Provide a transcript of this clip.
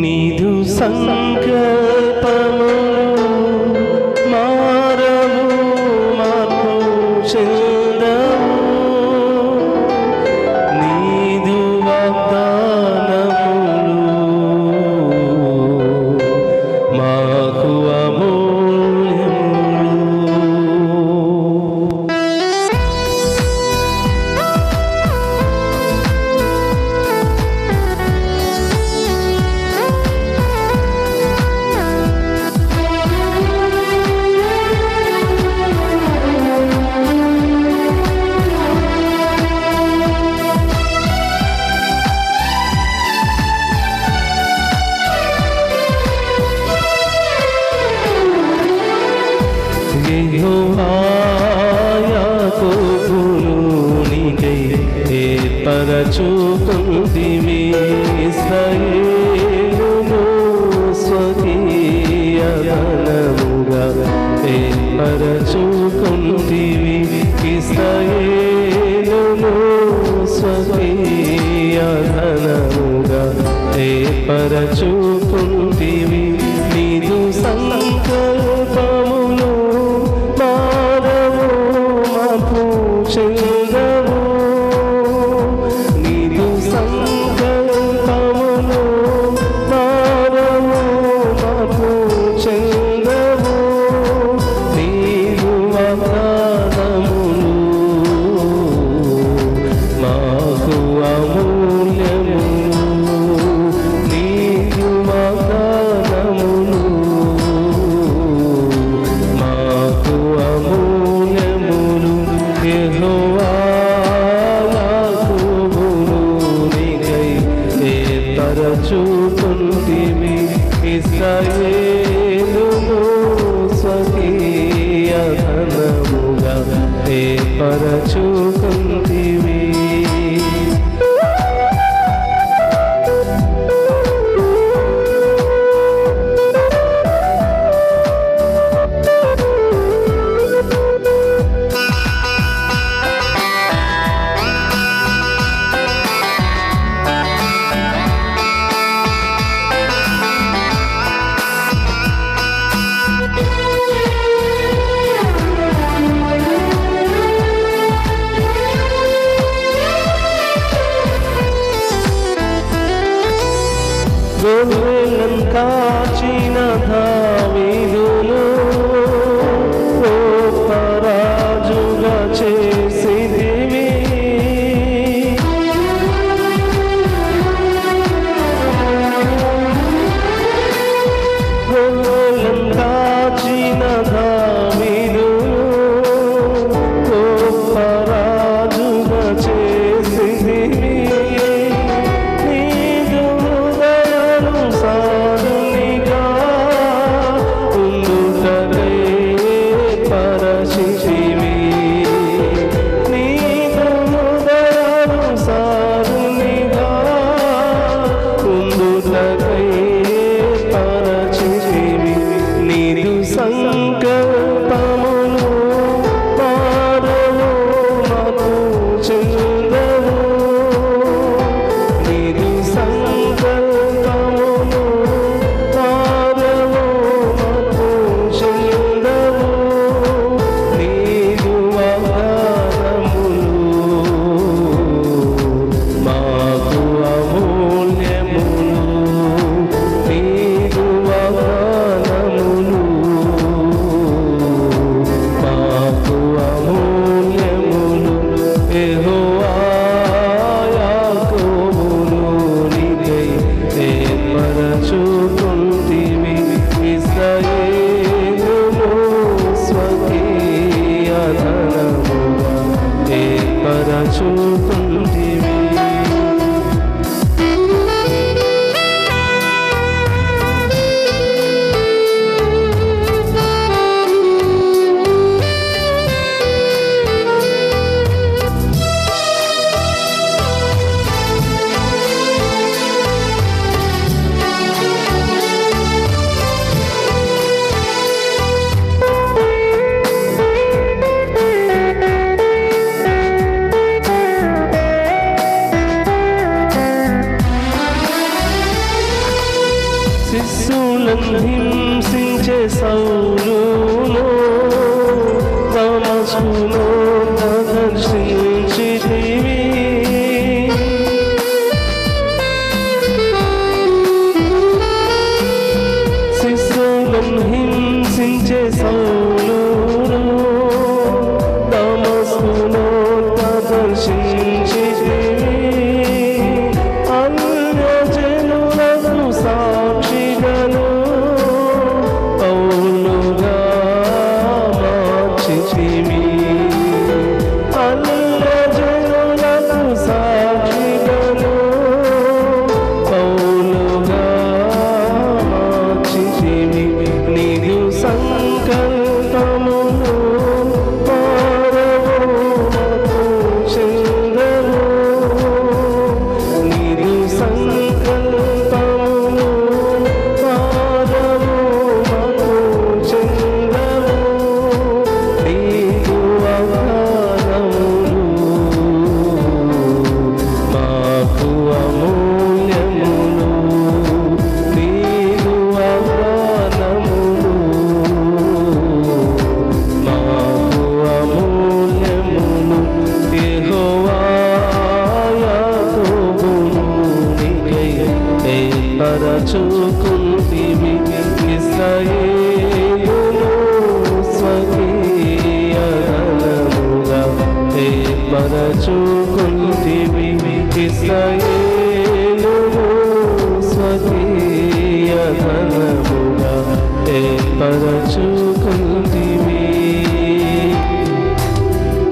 నిధు సంకల్పము మారము మార్పు చూపుందిమి స్వయేను స్వకీయముగా ఏర్పరచుకుందివి ఇస్తయేను స్వకీయముగా ఏర్పరచు con soul. శిశువులను హింసించే సౌలును ఏర్పరచుకుంటివి ఇశ్రాయేలును స్వకీయ ధనముగా ఏర్పరచుకుంటివి ఇశ్రాయేలును